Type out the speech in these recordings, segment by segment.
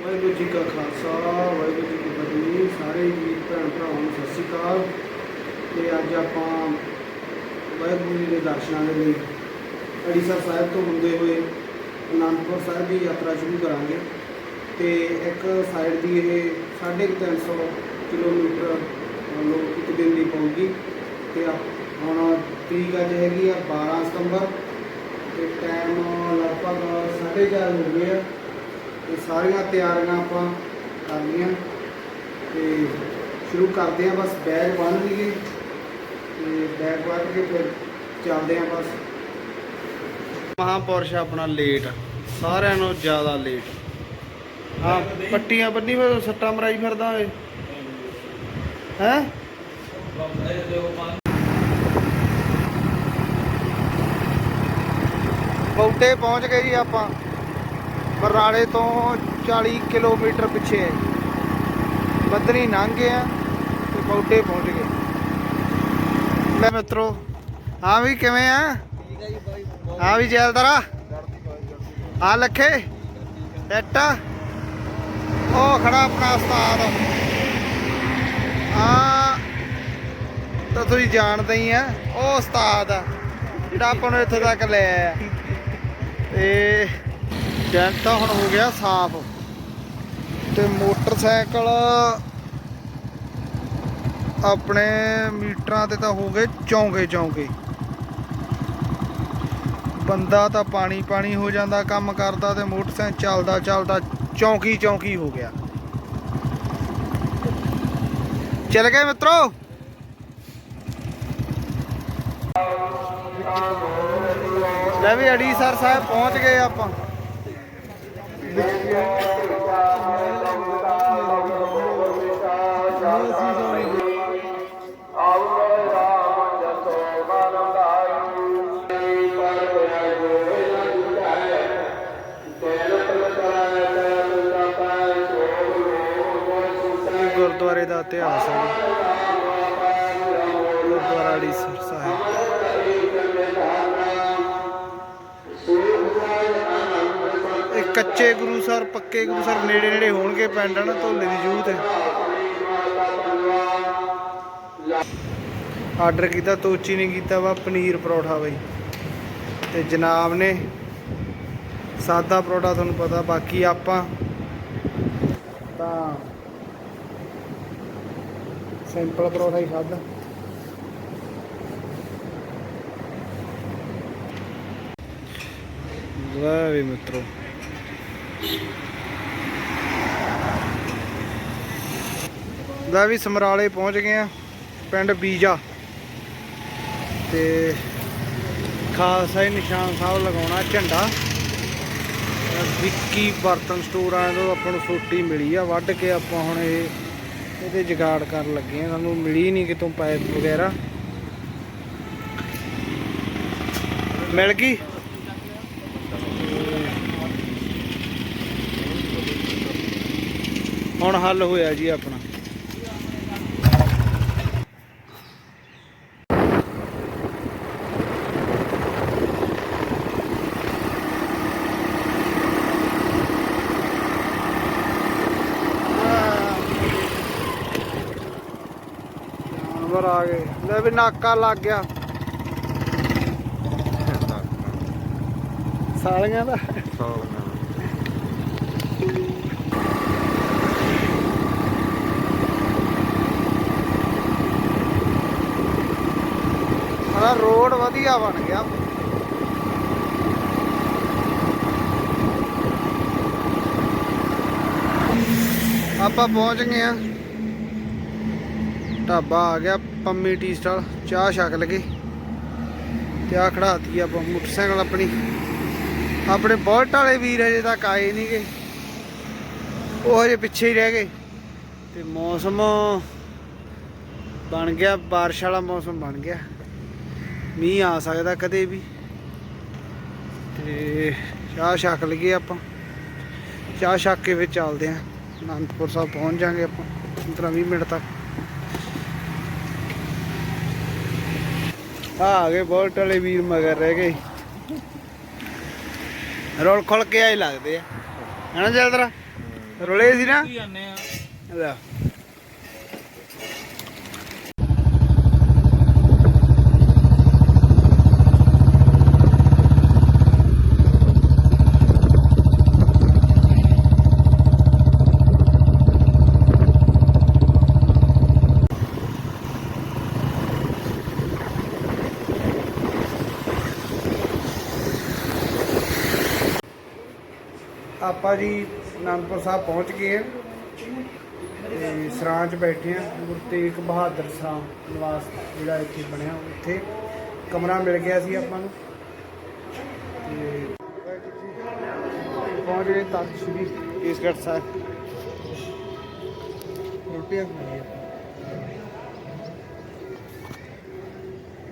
ਵਾਹਿਗੁਰੂ ਜੀ ਕਾ ਖਾਲਸਾ, ਵਾਹਿਗੁਰੂ ਜੀ ਕੀ ਫਤਿਹ। ਸਾਰੇ ਵੀਰ, ਭੈਣ ਭਰਾਵਾਂ ਨੂੰ ਸਤਿ ਸ਼੍ਰੀ ਅਕਾਲ। ਤੇ ਅੱਜ ਆਪਾਂ ਵਾਹਿਗੁਰੂ ਜੀ ਦੇ ਦਰਸ਼ਨਾਂ ਦੇ ਲਈ ਅੜੀਸਰ ਸਾਹਿਬ ਤੋਂ ਹੁੰਦੇ ਹੋਏ ਅਨੰਦਪੁਰ ਸਾਹਿਬ ਦੀ ਯਾਤਰਾ ਸ਼ੁਰੂ ਕਰਾਂਗੇ। ਤੇ ਇੱਕ ਸਾਈਡ ਦੀ ਇਹ 350 ਕਿਲੋਮੀਟਰ ਲੋ ਇੱਕ ਦਿਨ ਦੀ ਪਊਗੀ ਤੇ ਹੁਣ ਤਰੀਕ ਅੱਜ ਹੈਗੀ ਆ 12 ਸਤੰਬਰ। ਤੇ ਟਾਈਮ ਲਗਭਗ 4:30 ਹੋ ਗਏ ਆ ਸਾਰੀਆਂ ਤਿਆਰੀਆਂ ਆਪਾਂ ਕਰ ਲਈਆਂ ਤੇ ਸ਼ੁਰੂ ਕਰਦੇ ਆ ਬਸ ਬੈਗ ਬੰਨ ਲਈਏ। ਤੇ ਬੈਗ ਬੰਨ ਕੇ ਫਿਰ ਚੱਲਦੇ ਆ ਬਸ। ਮਹਾਪੁਰਸ਼ ਆਪਣਾ ਲੇਟ ਸਾਰਿਆਂ ਨੂੰ ਜ਼ਿਆਦਾ ਲੇਟ ਹਾਂ, ਪੱਟੀਆਂ ਬੰਨੀ ਹੋਏ ਸੱਟਾਂ ਮਰਾਈ ਫਿਰਦਾ ਓਏ ਹੈ? ਬੌਟੇ ਪਹੁੰਚ ਗਏ ਜੀ ਆਪਾਂ। ਬਰਨਾਲੇ ਤੋਂ 40 ਕਿਲੋਮੀਟਰ ਪਿੱਛੇ ਹੈ ਬੱਦਰੀ ਲੰਘ ਗਏ ਆ ਤੇ ਬੌਟੇ ਪਹੁੰਚ ਗਏ। ਲੈ ਮਿੱਤਰੋ, ਹਾਂ ਵੀ ਕਿਵੇਂ ਆ? ਹਾਂ ਵੀ ਜੈਲਦਾਰਾ ਆ ਲੱਖੇ? ਟੱਟ ਉਹ ਖੜਾ ਆਪਣਾ ਉਸਤਾਦ। ਆ ਤਾਂ ਤੁਸੀਂ ਜਾਣਦੇ ਹੀ ਆ, ਉਹ ਉਸਤਾਦ ਆ, ਜਿਹੜਾ ਆਪਾਂ ਨੂੰ ਇੱਥੇ ਤੱਕ ਲੈ ਆਇਆ। ਤੇ ਟੈਂਟ ਤਾਂ ਹੁਣ ਹੋ ਗਿਆ ਸਾਫ਼। ਤੇ ਮੋਟਰਸਾਈਕਲ ਆਪਣੇ ਮੀਟਰਾਂ ਤੇ ਤਾਂ ਹੋ ਗਏ ਚੌਂਕੇ ਚੌਂਕੇ। ਬੰਦਾ ਤਾਂ ਪਾਣੀ ਪਾਣੀ ਹੋ ਜਾਂਦਾ, ਕੰਮ ਕਰਦਾ ਤੇ ਮੋਟਰਸਾਈਕਲ ਚੱਲਦਾ ਚੱਲਦਾ ਚੌਂਕੀ ਚੌਂਕੀ ਹੋ ਗਿਆ। ਚੱਲ ਗਏ ਮਿੱਤਰੋ। ਲੈ ਵੀ ਅੜੀਸਰ ਸਾਹਿਬ ਪਹੁੰਚ ਗਏ ਆਪਾਂ। ਗੁਰਦੁਆਰੇ ਦਾ ਇਤਿਹਾਸ ਹੈ। ਗੁਰਦੁਆਰਾ ਅੜੀਸਰ ਸਾਹਿਬ। ਕੱਚੇ ਗੁਰੂ ਸਰ, ਪੱਕੇ ਗੁਰੂ ਸਰ ਨੇੜੇ ਨੇੜੇ ਹੋਣਗੇ ਪਿੰਡ, ਹਨ, ਧੋਲੇ ਦੀ ਜੂਹ ਤੇ ਆਰਡਰ ਕੀਤਾ, ਤੋਚੀ ਨੇ ਕੀਤਾ ਵਾ ਪਨੀਰ ਪਰੌਠਾ ਬਈ। ਤੇ ਜਨਾਬ ਨੇ ਸਾਦਾ ਪਰੌਠਾ ਤੁਹਾਨੂੰ ਪਤਾ, ਬਾਕੀ ਆਪਾਂ ਤਾਂ ਸਿੰਪਲ ਪਰੌਠਾ ਹੀ ਖਾਦਾ ਲੈ ਵੀ ਮਿੱਤਰੋ। ਲੈ ਵੀ ਸਮਰਾਲੇ ਪਹੁੰਚ ਗਏ ਆ, ਪਿੰਡ ਬੀਜਾ। ਤੇ ਖਾਲਸਾ ਹੀ ਨਿਸ਼ਾਨ ਸਾਹਿਬ ਲਗਾਉਣਾ ਝੰਡਾ। ਵਿੱਕੀ ਬਰਤਨ ਸਟੋਰ ਆਇਆ ਤੋਂ ਆਪਾਂ ਨੂੰ ਸੋਟੀ ਮਿਲੀ ਆ, ਵੱਢ ਕੇ ਆਪਾਂ ਹੁਣ ਇਹ ਇਹਦੇ ਜਗਾੜ ਕਰਨ ਲੱਗੇ ਆ। ਸਾਨੂੰ ਮਿਲੀ ਨਹੀਂ ਕਿਤੋਂ ਪਾਈਪ ਵਗੈਰਾ। ਮਿਲ ਗਈ? ਹੁਣ ਹੱਲ ਹੋਇਆ ਜੀ ਆਪਣਾ। ਜਾਨਵਰ ਆ ਗਏ। ਲੈ ਵੀ ਨਾਕਾ ਲੱਗ ਗਿਆ। ਸਾਲੀਆਂ ਦਾ। ਆ ਰੋਡ ਵਧੀਆ ਬਣ ਗਿਆ। ਆਪਾਂ ਪਹੁੰਚ ਗਏ ਆ ਢਾਬਾ ਆ ਗਿਆ ਪੰਮੀ ਟੀ ਸਟਾਲ, ਚਾਹ ਛਕ ਲਗੇ ਤੇ ਆ ਖੜਾਤੀ ਆਪਾਂ ਮੋਟਰਸਾਈਕਲ ਆਪਣੀ। ਆਪਣੇ ਬੋਲਟ ਵਾਲੇ ਵੀਰ ਹਜੇ ਤੱਕ ਆਏ ਨਹੀਂਗੇ ਉਹ ਹਜੇ ਪਿੱਛੇ ਹੀ ਰਹਿ ਗਏ। ਤੇ ਮੌਸਮ ਬਣ ਗਿਆ, ਬਾਰਿਸ਼ ਵਾਲਾ ਮੌਸਮ ਬਣ ਗਿਆ। ਮੀਂਹ ਆ ਸਕਦਾ ਕਦੇ ਵੀ। ਤੇ ਚਾਹ ਛਕ ਲਈਏ ਆਪਾਂ। ਚਾਹ ਛਕ ਕੇ ਫਿਰ ਚੱਲਦੇ ਆਂ। ਅਨੰਦਪੁਰ ਸਾਹਿਬ ਪਹੁੰਚ ਜਾਾਂਗੇ ਆਪਾਂ। 15 20 ਮਿੰਟ ਤੱਕ। ਆ ਆ ਗਏ ਬੋਲਟ ਵਾਲੇ ਵੀਰ ਮਗਰ ਰਹਿ ਗਏ। ਰੋਲ ਖੁੱਲ ਕੇ ਆਈ ਲੱਗਦੇ ਆ। ਹਨਾ ਜਲਦਰਾ ਰੁਲੇ ਸੀ ਨਾ? ਜਾਂਦੇ ਆ। ਆਪਾਂ ਜੀ ਅਨੰਦਪੁਰ ਸਾਹਿਬ ਪਹੁੰਚ ਗਏ ਹਾਂ ਤੇ ਸਰਾਂ 'ਚ ਬੈਠੇ ਆ ਗੁਰੂ ਤੇਗ ਬਹਾਦਰ ਸਰਾਂ ਨਿਵਾਸ ਜਿਹੜਾ ਇੱਥੇ ਬਣਿਆ ਉੱਥੇ ਕਮਰਾ ਮਿਲ ਗਿਆ ਸੀ ਆਪਾਂ ਨੂੰ ਤੇ ਪਹੁੰਚ ਗਏ ਤਖਤ ਸ੍ਰੀ ਕੇਸਗੜ੍ਹ ਸਾਹਿਬ ਰੋਟੀਆਂ ਖਾਣੀਆਂ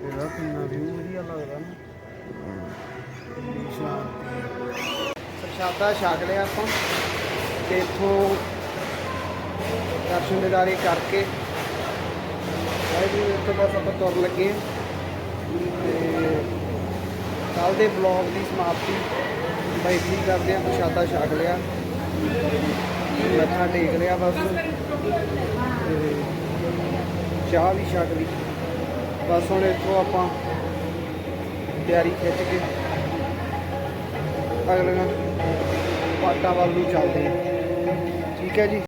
ਇਹਦਾ ਕਿੰਨਾ ਵੀ ਵਧੀਆ ਲੱਗਦਾ ਨਾ ਇੰਨੀ ਸ਼ਾਂਤੀ ਪ੍ਰਸ਼ਾਦਾ ਛਕ ਲਿਆ ਆਪਾਂ ਤੇ ਇੱਥੋਂ ਦਰਸ਼ਨ ਦਿਦਾਰੇ ਕਰਕੇ ਵਾਹਿਗੁਰੂ ਤੋਂ ਬਸ ਆਪਾਂ ਤੁਰ ਲੱਗੇ ਹਾਂ ਤੇ ਕੱਲ ਦੇ ਬਲੌਗ ਦੀ ਸਮਾਪਤੀ ਬਾਈ ਕਰਦੇ ਆ ਪ੍ਰਸ਼ਾਦਾ ਛਕ ਲਿਆ। ਮੱਥਾ ਟੇਕ ਲਿਆ ਬਸ। ਤੇ ਚਾਹ ਵੀ ਛਕ ਲਈ। ਬਸ ਹੁਣ ਇੱਥੋਂ ਆਪਾਂ ਤਿਆਰੀ ਖਿੱਚ ਕੇ ਅਗਲੇ ਅਗਲੀਆਂ ਪਾਟਾਂ ਵੱਲ ਨੂੰ ਚੱਲਦੇ ਹਾਂ ਠੀਕ ਹੈ ਜੀ।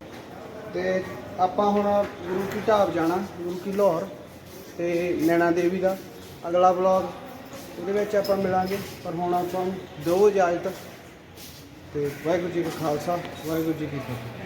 ਤੇ ਆਪਾਂ ਹੁਣ ਗੁਰੂ ਕੀ ਢਾਬ ਜਾਣਾ, ਗੁਰੂ ਕੀ ਲਾਹੌਰ ਤੇ ਨੈਣਾ ਦੇਵੀ ਦਾ। ਅਗਲਾ ਬਲੌਗ ਉਹਦੇ ਵਿੱਚ ਆਪਾਂ ਮਿਲਾਂਗੇ, ਪਰ ਹੁਣ ਆਪਾਂ ਨੂੰ ਦਿਓ ਇਜਾਜ਼ਤ। ਤੇ ਵਾਹਿਗੁਰੂ ਜੀ ਕਾ ਖਾਲਸਾ, ਵਾਹਿਗੁਰੂ ਜੀ ਕੀ ਫਤਿਹ।